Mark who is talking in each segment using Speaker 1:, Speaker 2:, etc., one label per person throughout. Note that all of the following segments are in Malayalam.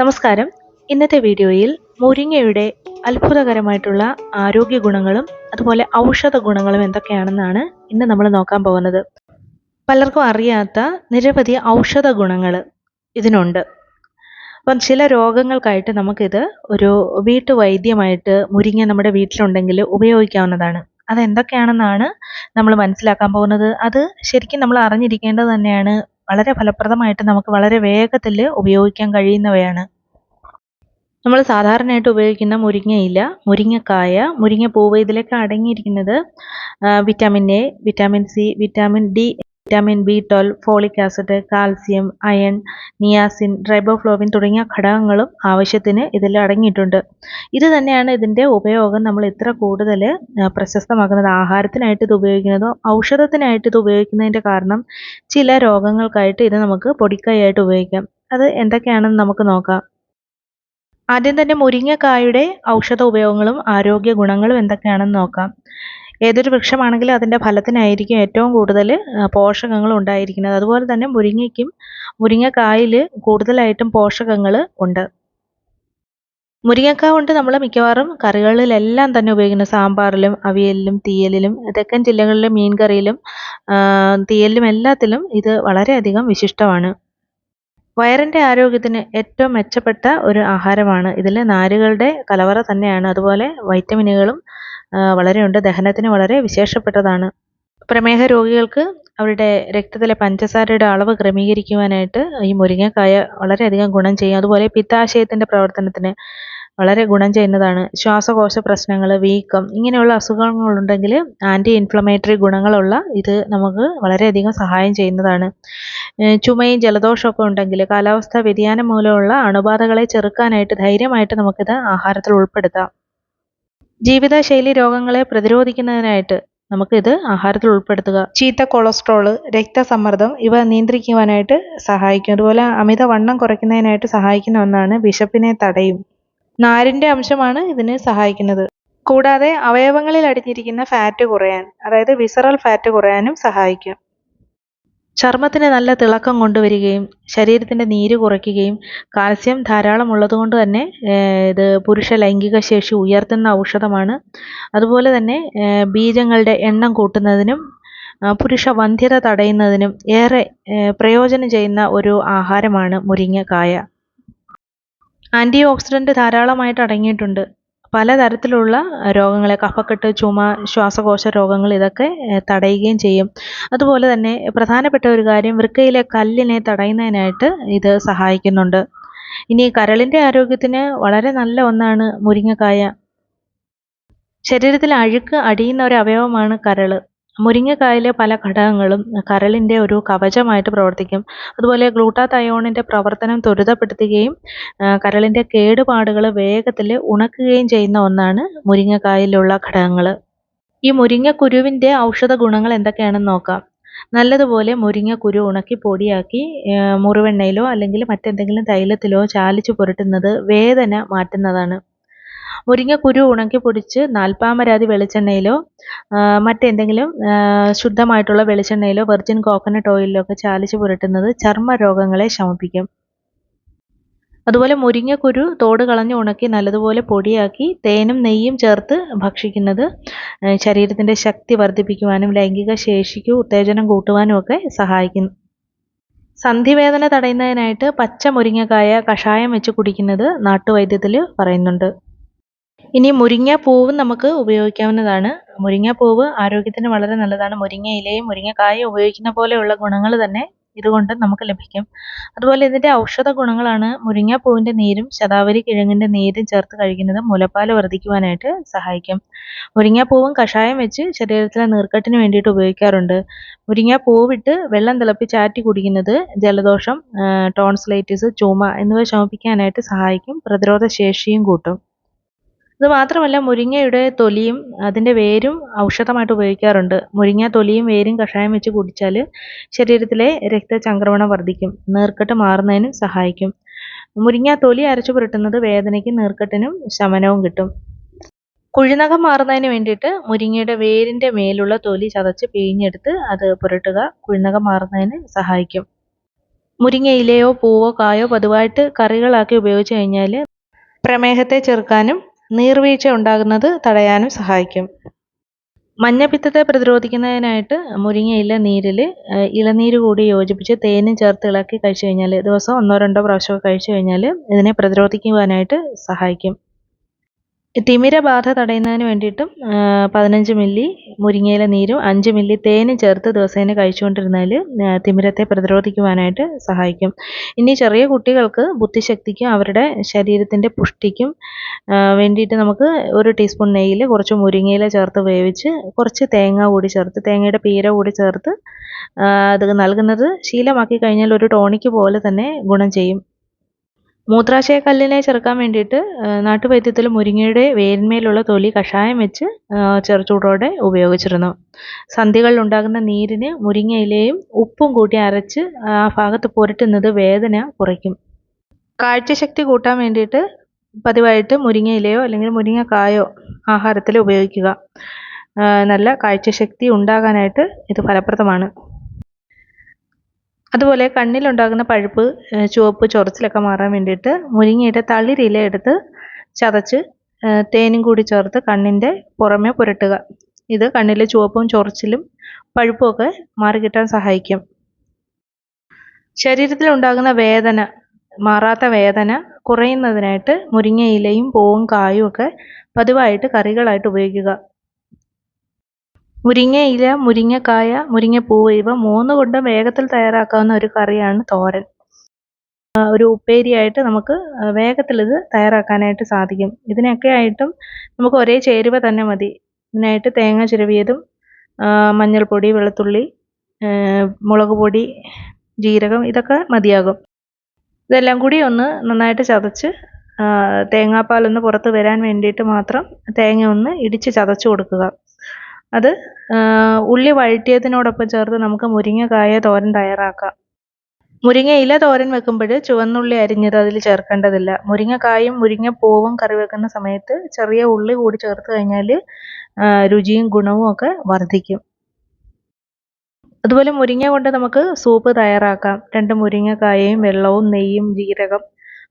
Speaker 1: നമസ്കാരം. ഇന്നത്തെ വീഡിയോയിൽ മുരിങ്ങയുടെ അത്ഭുതകരമായിട്ടുള്ള ആരോഗ്യ ഗുണങ്ങളും അതുപോലെ ഔഷധ ഗുണങ്ങളും എന്തൊക്കെയാണെന്നാണ് ഇന്ന് നമ്മൾ നോക്കാൻ പോകുന്നത്. പലർക്കും അറിയാത്ത നിരവധി ഔഷധ ഗുണങ്ങൾ ഇതിനുണ്ട്. അപ്പം ചില രോഗങ്ങൾക്കായിട്ട് നമുക്കിത് ഒരു വീട്ടുവൈദ്യമായിട്ട് മുരിങ്ങ നമ്മുടെ വീട്ടിലുണ്ടെങ്കിൽ ഉപയോഗിക്കാവുന്നതാണ്. അതെന്തൊക്കെയാണെന്നാണ് നമ്മൾ മനസ്സിലാക്കാൻ പോകുന്നത്? അത് ശരിക്കും നമ്മൾ അറിഞ്ഞിരിക്കേണ്ടത് തന്നെയാണ് വളരെ ഫലപ്രദമായിട്ട് നമുക്ക് വളരെ വേഗത്തിൽ ഉപയോഗിക്കാൻ കഴിയുന്നവയാണ്. നമ്മൾ സാധാരണയായിട്ട് ഉപയോഗിക്കുന്ന മുരിങ്ങയില മുരിങ്ങക്കായ മുരിങ്ങ മുരിങ്ങപ്പൂവ് ഇതിലൊക്കെ അടങ്ങിയിരിക്കുന്നത് vitamin A vitamin C vitamin D vitamin B twelve folic acid calcium iron niacin riboflavin തുടങ്ങിയ ഘടകങ്ങളും ആവശ്യത്തിന് ഇതിൽ അടങ്ങിയിട്ടുണ്ട്. ഇത് തന്നെയാണ് ഇതിന്റെ ഉപയോഗം. നമ്മൾ ഇത്ര കൂടുതൽ പ്രശസ്തമാക്കുന്നത്. ആഹാരത്തിനായിട്ട് ഇത് ഉപയോഗിക്കുന്നതോ ഔഷധത്തിനായിട്ട് ഇത് ഉപയോഗിക്കുന്നതിന്റെ കാരണം ചില രോഗങ്ങൾക്കായിട്ട് ഇത് നമുക്ക് പൊടിക്കൈയായിട്ട് ഉപയോഗിക്കാം. അത് എന്തൊക്കെയാണെന്ന് നമുക്ക് നോക്കാം. ആദ്യം തന്നെ മുരിങ്ങക്കായുടെ ഔഷധ ഉപയോഗങ്ങളും ആരോഗ്യ ഗുണങ്ങളും എന്തൊക്കെയാണെന്ന് നോക്കാം. ഏതൊരു വൃക്ഷമാണെങ്കിലും അതിന്റെ ഫലത്തിനായിരിക്കും ഏറ്റവും കൂടുതൽ പോഷകങ്ങൾ ഉണ്ടായിരിക്കുന്നത്. അതുപോലെ തന്നെ മുരിങ്ങയ്ക്കും മുരിങ്ങക്കായിൽ കൂടുതലായിട്ടും പോഷകങ്ങൾ ഉണ്ട്. മുരിങ്ങക്കായ കൊണ്ട് നമ്മൾ മിക്കവാറും കറികളിലെല്ലാം തന്നെ ഉപയോഗിക്കുന്നു സാമ്പാറിലും അവിയലിലും തീയലിലും തെക്കൻ ജില്ലകളിലെ മീൻ കറിയിലും തീയലിലും എല്ലാത്തിലും ഇത് വളരെയധികം വിശിഷ്ടമാണ്. വയറിന്റെ ആരോഗ്യത്തിന് ഏറ്റവും മെച്ചപ്പെട്ട ഒരു ആഹാരമാണ്. ഇതിൽ നാരുകളുടെ കലവറ തന്നെയാണ്. അതുപോലെ വൈറ്റമിനുകളും വളരെയുണ്ട്. ദഹനത്തിന് വളരെ വിശേഷപ്പെട്ടതാണ്. പ്രമേഹ രോഗികൾക്ക് അവരുടെ രക്തത്തിലെ പഞ്ചസാരയുടെ അളവ് ക്രമീകരിക്കുവാനായിട്ട് ഈ മുരിങ്ങക്കായ വളരെയധികം ഗുണം ചെയ്യും. അതുപോലെ പിത്താശയത്തിന്റെ പ്രവർത്തനത്തിന് വളരെ ഗുണം ചെയ്യുന്നതാണ്. ശ്വാസകോശ പ്രശ്നങ്ങൾ വീക്കം ഇങ്ങനെയുള്ള അസുഖങ്ങളുണ്ടെങ്കിൽ ആന്റി ഇൻഫ്ലമേറ്ററി ഗുണങ്ങളുള്ള ഇത് നമുക്ക് വളരെയധികം സഹായം ചെയ്യുന്നതാണ്. ചുമയും ജലദോഷമൊക്കെ ഉണ്ടെങ്കിൽ കാലാവസ്ഥാ വ്യതിയാനം മൂലമുള്ള അണുബാധകളെ ചെറുക്കാനായിട്ട് ധൈര്യമായിട്ട് നമുക്കിത് ആഹാരത്തിൽ ഉൾപ്പെടുത്താം. ജീവിതശൈലി രോഗങ്ങളെ പ്രതിരോധിക്കുന്നതിനായിട്ട് നമുക്കിത് ആഹാരത്തിൽ ഉൾപ്പെടുത്തുക. ചീത്ത കൊളസ്ട്രോൾ രക്തസമ്മർദ്ദം ഇവ നിയന്ത്രിക്കുവാനായിട്ട് സഹായിക്കും. അതുപോലെ അമിതവണ്ണം കുറയ്ക്കുന്നതിനായിട്ട് സഹായിക്കുന്ന ഒന്നാണ് വിശപ്പിനെ തടയും. നാരിന്റെ അംശമാണ് ഇതിന് സഹായിക്കുന്നത്. കൂടാതെ അവയവങ്ങളിൽ അടിഞ്ഞിരിക്കുന്ന ഫാറ്റ് കുറയാൻ അതായത് വിസറൽ ഫാറ്റ് കുറയാനും സഹായിക്കും. ചർമ്മത്തിന് നല്ല തിളക്കം കൊണ്ടുവരികയും ശരീരത്തിന്റെ നീര് കുറയ്ക്കുകയും കാൽസ്യം ധാരാളം ഉള്ളതുകൊണ്ട് തന്നെ ഇത് പുരുഷ ലൈംഗിക ശേഷി ഉയർത്തുന്ന ഔഷധമാണ്. അതുപോലെ തന്നെ ബീജങ്ങളുടെ എണ്ണം കൂട്ടുന്നതിനും പുരുഷ വന്ധ്യത തടയുന്നതിനും ഏറെ പ്രയോജനം ചെയ്യുന്ന ഒരു ആഹാരമാണ് മുരിങ്ങക്കായ. ആന്റി ഓക്സിഡന്റ് ധാരാളമായിട്ട് അടങ്ങിയിട്ടുണ്ട്. പലതരത്തിലുള്ള രോഗങ്ങളെ കഫക്കെട്ട് ചുമ ശ്വാസകോശ രോഗങ്ങൾ ഇതൊക്കെ തടയുകയും ചെയ്യും. അതുപോലെ തന്നെ പ്രധാനപ്പെട്ട ഒരു കാര്യം വൃക്കയിലെ കല്ലിനെ തടയുന്നതിനായിട്ട് ഇത് സഹായിക്കുന്നുണ്ട്. ഇനി കരളിന്റെ ആരോഗ്യത്തിന് വളരെ നല്ല ഒന്നാണ് മുരിങ്ങക്കായ. ശരീരത്തിൽ അഴുക്ക് അടിയുന്ന ഒരു അവയവമാണ് കരൾ മുരിങ്ങക്കായിലെ പല ഘടകങ്ങളും കരളിന്റെ ഒരു കവചമായിട്ട് പ്രവർത്തിക്കും. അതുപോലെ ഗ്ലൂട്ടാതയോണിന്റെ പ്രവർത്തനം ത്വരിതപ്പെടുത്തുകയും കരളിന്റെ കേടുപാടുകൾ വേഗത്തിൽ ഉണക്കുകയും ചെയ്യുന്ന ഒന്നാണ് മുരിങ്ങക്കായിലുള്ള ഘടകങ്ങൾ. ഈ മുരിങ്ങക്കുരുവിന്റെ ഔഷധ ഗുണങ്ങൾ എന്തൊക്കെയാണെന്ന് നോക്കാം. നല്ലതുപോലെ മുരിങ്ങക്കുരു ഉണക്കി പൊടിയാക്കി മുറിവെണ്ണയിലോ അല്ലെങ്കിൽ മറ്റെന്തെങ്കിലും തൈലത്തിലോ ചാലിച്ചു പുരട്ടുന്നത് വേദന മാറ്റുന്നതാണ്. മുരിങ്ങക്കുരു ഉണക്കി പൊടിച്ച് നാൽപ്പാമരാതി വെളിച്ചെണ്ണയിലോ മറ്റെന്തെങ്കിലും ശുദ്ധമായിട്ടുള്ള വെളിച്ചെണ്ണയിലോ വെർജിൻ കോക്കനട്ട് ഓയിലിലോ ഒക്കെ ചാലിച്ച് പുരട്ടുന്നത് ചർമ്മ രോഗങ്ങളെ ശമിപ്പിക്കും. അതുപോലെ മുരിങ്ങക്കുരു തോട് കളഞ്ഞ് ഉണക്കി നല്ലതുപോലെ പൊടിയാക്കി തേനും നെയ്യും ചേർത്ത് ഭക്ഷിക്കുന്നത് ശരീരത്തിന്റെ ശക്തി വർദ്ധിപ്പിക്കുവാനും ലൈംഗിക ശേഷിക്ക് ഉത്തേജനം കൂട്ടുവാനും ഒക്കെ സഹായിക്കുന്നു സന്ധിവേദന തടയുന്നതിനായിട്ട് പച്ച മുരിങ്ങക്കായ കഷായം വെച്ച് കുടിക്കുന്നത് നാട്ടുവൈദ്യത്തിൽ പറയുന്നുണ്ട്. ഇനി മുരിങ്ങ പൂവും നമുക്ക് ഉപയോഗിക്കാവുന്നതാണ്. മുരിങ്ങ പൂവ് ആരോഗ്യത്തിന് വളരെ നല്ലതാണ്. മുരിങ്ങ ഇലയും മുരിങ്ങക്കായും ഉപയോഗിക്കുന്ന പോലെയുള്ള ഗുണങ്ങൾ തന്നെ ഇതുകൊണ്ട് നമുക്ക് ലഭിക്കും. അതുപോലെ ഇതിന്റെ ഔഷധ ഗുണങ്ങളാണ് മുരിങ്ങാപ്പൂവിന്റെ നീരും ശതാവരി കിഴങ്ങിന്റെ നീരും ചേർത്ത് കഴിക്കുന്നത് മുലപ്പാൽ വർദ്ധിക്കുവാനായിട്ട് സഹായിക്കും. മുരിങ്ങാപ്പൂവും കഷായം വെച്ച് ശരീരത്തിലെ നീർക്കെട്ടിന് വേണ്ടിയിട്ട് ഉപയോഗിക്കാറുണ്ട്. മുരിങ്ങാപ്പൂവിട്ട് വെള്ളം തിളപ്പിച്ച് ആറ്റി കുടിക്കുന്നത് ജലദോഷം ടോൺസിലൈറ്റിസ് ചുമ എന്നിവ ശമിപ്പിക്കാനായിട്ട് സഹായിക്കും. പ്രതിരോധ ശേഷിയും കൂട്ടും. ഇത് മാത്രമല്ല മുരിങ്ങയുടെ തൊലിയും അതിന്റെ വേരും ഔഷധമായിട്ട് ഉപയോഗിക്കാറുണ്ട്. മുരിങ്ങ തൊലിയും വേരും കഷായം വെച്ച് കുടിച്ചാൽ ശരീരത്തിലെ രക്തചംക്രമണം വർദ്ധിക്കും നീർക്കെട്ട് മാറുന്നതിനും സഹായിക്കും. മുരിങ്ങ തൊലി അരച്ചു പുരട്ടുന്നത് വേദനയ്ക്ക് നീർക്കെട്ടിനും ശമനവും കിട്ടും. കുഴിനഖം മാറുന്നതിന് വേണ്ടിയിട്ട് മുരിങ്ങയുടെ വേരിന്റെ മേലുള്ള തൊലി ചതച്ച് പിഴിഞ്ഞെടുത്ത് അത് പുരട്ടുക കുഴിനഖം മാറുന്നതിന് സഹായിക്കും. മുരിങ്ങ ഇലയോ പൂവോ കായോ പതിവായിട്ട് കറികളാക്കി ഉപയോഗിച്ച് കഴിഞ്ഞാൽ പ്രമേഹത്തെ ചെറുക്കാനും നീർവീഴ്ച ഉണ്ടാകുന്നത് തടയാനും സഹായിക്കും. മഞ്ഞപ്പിത്തത്തെ പ്രതിരോധിക്കുന്നതിനായിട്ട് മുരിങ്ങയില നീരിൽ ഇളനീര് കൂടി യോജിപ്പിച്ച് തേനും ചേർത്ത് ഇളക്കി കഴിച്ചു കഴിഞ്ഞാൽ ദിവസം ഒന്നോ രണ്ടോ പ്രാവശ്യമൊക്കെ കഴിച്ചു കഴിഞ്ഞാൽ ഇതിനെ പ്രതിരോധിക്കുവാനായിട്ട് സഹായിക്കും. തിമിരബാധ തടയുന്നതിന് വേണ്ടിയിട്ടും പതിനഞ്ച് മില്ലി മുരിങ്ങയില നീരും അഞ്ച് മില്ലി തേനും ചേർത്ത് ദിവസേന കഴിച്ചുകൊണ്ടിരുന്നാൽ തിമിരത്തെ പ്രതിരോധിക്കുവാനായിട്ട് സഹായിക്കും. ഇനി ചെറിയ കുട്ടികൾക്ക് ബുദ്ധിശക്തിക്കും അവരുടെ ശരീരത്തിന്റെ പുഷ്ടിക്കും വേണ്ടിയിട്ട് നമുക്ക് ഒരു ടീസ്പൂൺ നെയ്യിൽ കുറച്ച് മുരിങ്ങയില ചേർത്ത് വേവിച്ച് കുറച്ച് തേങ്ങ കൂടി ചേർത്ത് തേങ്ങയുടെ പീര കൂടി ചേർത്ത് അത് നൽകുന്നത് ശീലമാക്കി കഴിഞ്ഞാൽ ഒരു ടോണിക്ക് പോലെ തന്നെ ഗുണം ചെയ്യും. മൂത്രാശയക്കല്ലിനെ ചെറുക്കാൻ വേണ്ടിയിട്ട് നാട്ടുവൈദ്യത്തിൽ മുരിങ്ങയുടെ വേരിന്മേലുള്ള തൊലി കഷായം വെച്ച് ചെറുചൂടോടെ ഉപയോഗിച്ചിരുന്നു. സന്ധികളിൽ ഉണ്ടാകുന്ന നീരിന് മുരിങ്ങയിലയും ഉപ്പും കൂട്ടി അരച്ച് ആ ഭാഗത്ത് പുരട്ടുന്നത് വേദന കുറയ്ക്കും. കാഴ്ചശക്തി കൂട്ടാൻ വേണ്ടിയിട്ട് പതിവായിട്ട് മുരിങ്ങയിലയോ അല്ലെങ്കിൽ മുരിങ്ങക്കായോ ആഹാരത്തിൽ ഉപയോഗിക്കുക. നല്ല കാഴ്ചശക്തി ഉണ്ടാകാനായിട്ട് ഇത് ഫലപ്രദമാണ്. അതുപോലെ കണ്ണിലുണ്ടാകുന്ന പഴുപ്പ് ചുവപ്പ് ചൊറിച്ചിലൊക്കെ മാറാൻ വേണ്ടിയിട്ട് മുരിങ്ങയുടെ തളിരില എടുത്ത് ചതച്ച് തേനും കൂടി ചേർത്ത് കണ്ണിന്റെ പുറമെ പുരട്ടുക. ഇത് കണ്ണിലെ ചുവപ്പും ചൊറിച്ചിലും പഴുപ്പുമൊക്കെ മാറിക്കിട്ടാൻ സഹായിക്കും. ശരീരത്തിൽ ഉണ്ടാകുന്ന വേദന മാറാത്ത വേദന കുറയുന്നതിനായിട്ട് മുരിങ്ങയിലയും പൂവും കായും ഒക്കെ പതിവായിട്ട് കറികളായിട്ട് ഉപയോഗിക്കുക. മുരിങ്ങയില മുരിങ്ങക്കായ മുരിങ്ങപ്പൂവ് ഇവ മൂന്ന് കൊണ്ടും വേഗത്തിൽ തയ്യാറാക്കാവുന്ന ഒരു കറിയാണ് തോരൻ. ഒരു ഉപ്പേരിയായിട്ട് നമുക്ക് വേഗത്തിൽ ഇത് തയ്യാറാക്കാനായിട്ട് സാധിക്കും. ഇതിനൊക്കെ ആയിട്ടും നമുക്ക് ഒരേ ചേരുവ തന്നെ മതി. ഇതിനായിട്ട് തേങ്ങ ചിരവിയതും മഞ്ഞൾപ്പൊടി വെളുത്തുള്ളി മുളക് പൊടി ജീരകം ഇതൊക്കെ മതിയാകും. ഇതെല്ലാം കൂടി ഒന്ന് നന്നായിട്ട് ചതച്ച് തേങ്ങാപ്പാലൊന്ന് പുറത്ത് വരാൻ വേണ്ടിയിട്ട് മാത്രം തേങ്ങ ഒന്ന് ഇടിച്ച് ചതച്ച് കൊടുക്കുക. അത് ഉള്ളി വഴറ്റിയതിനോടൊപ്പം ചേർത്ത് നമുക്ക് മുരിങ്ങക്കായ തോരൻ തയ്യാറാക്കാം. മുരിങ്ങ ഇല തോരൻ വെക്കുമ്പോൾ ചുവന്നുള്ളി അരിഞ്ഞത് അതിൽ ചേർക്കേണ്ടതില്ല. മുരിങ്ങക്കായും മുരിങ്ങപ്പൂവും കറി വെക്കുന്ന സമയത്ത് ചെറിയ ഉള്ളി കൂടി ചേർത്ത് കഴിഞ്ഞാൽ രുചിയും ഗുണവും ഒക്കെ വർദ്ധിക്കും. അതുപോലെ മുരിങ്ങ കൊണ്ട് നമുക്ക് സൂപ്പ് തയ്യാറാക്കാം. രണ്ട് മുരിങ്ങക്കായയും വെള്ളവും നെയ്യും ജീരകം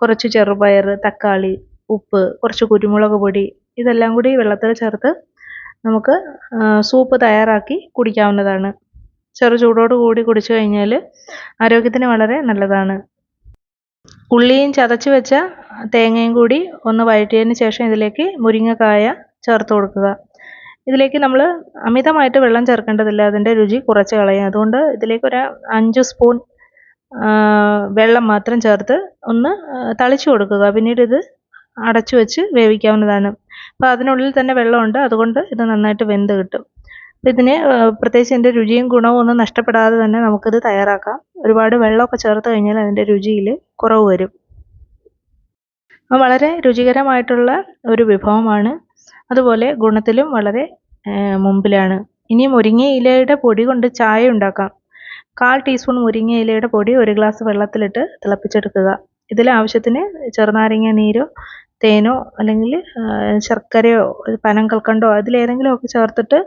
Speaker 1: കുറച്ച് ചെറുപയർ തക്കാളി ഉപ്പ് കുറച്ച് കുരുമുളക് പൊടി ഇതെല്ലാം കൂടി വെള്ളത്തിൽ ചേർത്ത് നമുക്ക് സൂപ്പ് തയ്യാറാക്കി കുടിക്കാവുന്നതാണ്. ചെറു ചൂടോട് കൂടി കുടിച്ചു കഴിഞ്ഞാൽ ആരോഗ്യത്തിന് വളരെ നല്ലതാണ്. ഉള്ളിയും ചതച്ച് വെച്ച തേങ്ങയും കൂടി ഒന്ന് വഴറ്റിയതിന് ശേഷം ഇതിലേക്ക് മുരിങ്ങക്കായ ചേർത്ത് കൊടുക്കുക. ഇതിലേക്ക് നമ്മൾ അമിതമായിട്ട് വെള്ളം ചേർക്കേണ്ടതില്ല അതിന്റെ രുചി കുറച്ച് കളയും. അതുകൊണ്ട് ഇതിലേക്ക് ഒരു അഞ്ച് സ്പൂൺ വെള്ളം മാത്രം ചേർത്ത് ഒന്ന് തളിച്ചു കൊടുക്കുക. പിന്നീട് ഇത് അടച്ചു വെച്ച് വേവിക്കാവുന്നതാണ്. അപ്പോൾ അതിനുള്ളിൽ തന്നെ വെള്ളമുണ്ട്. അതുകൊണ്ട് ഇത് നന്നായിട്ട് വെന്ത് കിട്ടും. അപ്പോൾ ഇതിന് പ്രത്യേകിച്ച് ഇതിന്റെ രുചിയും ഗുണവും ഒന്നും നഷ്ടപ്പെടാതെ തന്നെ നമുക്കിത് തയ്യാറാക്കാം. ഒരുപാട് വെള്ളമൊക്കെ ചേർത്ത് കഴിഞ്ഞാൽ അതിന്റെ രുചിയിൽ കുറവ് വരും. വളരെ രുചികരമായിട്ടുള്ള ഒരു വിഭവമാണ്. അതുപോലെ ഗുണത്തിലും വളരെ മുമ്പിലാണ്. ഇനി മുരിങ്ങ ഇലയുടെ പൊടി കൊണ്ട് ചായ ഉണ്ടാക്കാം. കാൽ ടീസ്പൂൺ മുരിങ്ങ ഇലയുടെ പൊടി ഒരു ഗ്ലാസ് വെള്ളത്തിലിട്ട് തിളപ്പിച്ചെടുക്കുക. ഇതിൽ ആവശ്യത്തിന് ചെറുനാരങ്ങ നീരോ തേനോ അല്ലെങ്കിൽ ശർക്കരയോ പനം കൽക്കണ്ടോ അതിലേതെങ്കിലും ഒക്കെ ചേർത്തിട്ട്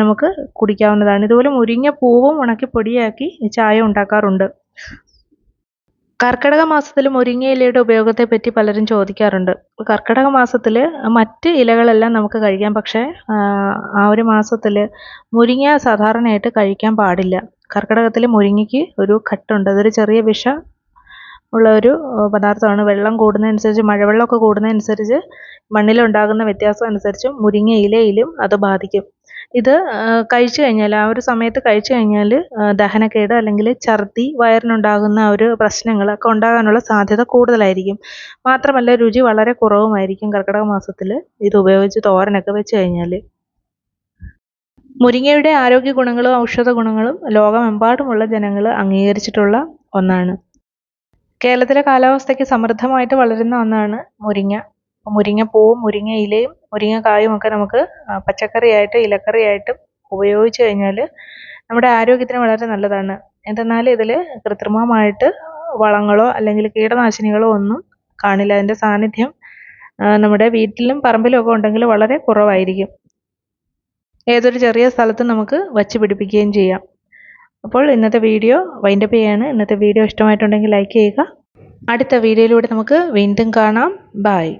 Speaker 1: നമുക്ക് കുടിക്കാവുന്നതാണ്. ഇതുപോലെ മുരിങ്ങ പൂവും ഉണക്കി പൊടിയാക്കി ചായ ഉണ്ടാക്കാറുണ്ട്. കർക്കിടക മാസത്തിൽ മുരിങ്ങയിലയുടെ ഉപയോഗത്തെ പറ്റി പലരും ചോദിക്കാറുണ്ട്. കർക്കിടക മാസത്തിൽ മറ്റ് ഇലകളെല്ലാം നമുക്ക് കഴിക്കാം പക്ഷേ ആ ഒരു മാസത്തിൽ മുരിങ്ങ സാധാരണയായിട്ട് കഴിക്കാൻ പാടില്ല. കർക്കിടകത്തിൽ മുരിങ്ങയ്ക്ക് ഒരു കട്ടുണ്ട്. അതൊരു ചെറിയ വിഷ ഉള്ള ഒരു പദാർത്ഥമാണ്. വെള്ളം കൂടുന്നതനുസരിച്ച് മഴവെള്ളമൊക്കെ കൂടുന്നതനുസരിച്ച് മണ്ണിലുണ്ടാകുന്ന വ്യത്യാസം അനുസരിച്ച് മുരിങ്ങ ഇലയിലും അത് ബാധിക്കും. ഇത് കഴിച്ചു കഴിഞ്ഞാൽ ആ ഒരു സമയത്ത് കഴിച്ചു കഴിഞ്ഞാൽ ദഹനക്കേട് അല്ലെങ്കിൽ ഛർദി വയറിനുണ്ടാകുന്ന ഒരു പ്രശ്നങ്ങളൊക്കെ ഉണ്ടാകാനുള്ള സാധ്യത കൂടുതലായിരിക്കും. മാത്രമല്ല രുചി വളരെ കുറവുമായിരിക്കും കർക്കിടക മാസത്തിൽ ഇത് ഉപയോഗിച്ച് തോരനൊക്കെ വെച്ച് കഴിഞ്ഞാൽ മുരിങ്ങയുടെ ആരോഗ്യ ഗുണങ്ങളും ഔഷധ ഗുണങ്ങളും ലോകമെമ്പാടുമുള്ള ജനങ്ങൾ അംഗീകരിച്ചിട്ടുള്ള ഒന്നാണ്. കേരളത്തിലെ കാലാവസ്ഥയ്ക്ക് സമൃദ്ധമായിട്ട് വളരുന്ന ഒന്നാണ് മുരിങ്ങ. മുരിങ്ങപ്പൂവും മുരിങ്ങ ഇലയും മുരിങ്ങക്കായും ഒക്കെ നമുക്ക് പച്ചക്കറിയായിട്ട് ഇലക്കറിയായിട്ടും ഉപയോഗിച്ചു കഴിഞ്ഞാൽ നമ്മുടെ ആരോഗ്യത്തിന് വളരെ നല്ലതാണ്. എന്തെന്നാൽ ഇതിൽ കൃത്രിമമായിട്ട് വളങ്ങളോ അല്ലെങ്കിൽ കീടനാശിനികളോ ഒന്നും കാണില്ല. അതിന്റെ സാന്നിധ്യം നമ്മുടെ വീട്ടിലും പറമ്പിലും ഒക്കെ ഉണ്ടെങ്കിൽ വളരെ കുറവായിരിക്കും. ഏതൊരു ചെറിയ സ്ഥലത്തും നമുക്ക് വച്ച് പിടിപ്പിക്കുകയും ചെയ്യാം. അപ്പോൾ ഇന്നത്തെ വീഡിയോ വൈൻഡപ്പ് ചെയ്യാണ്. ഇന്നത്തെ വീഡിയോ ഇഷ്ടമായിട്ടുണ്ടെങ്കിൽ ലൈക്ക് ചെയ്യുക. അടുത്ത വീഡിയോയിലൂടെ നമുക്ക് വീണ്ടും കാണാം. ബായ്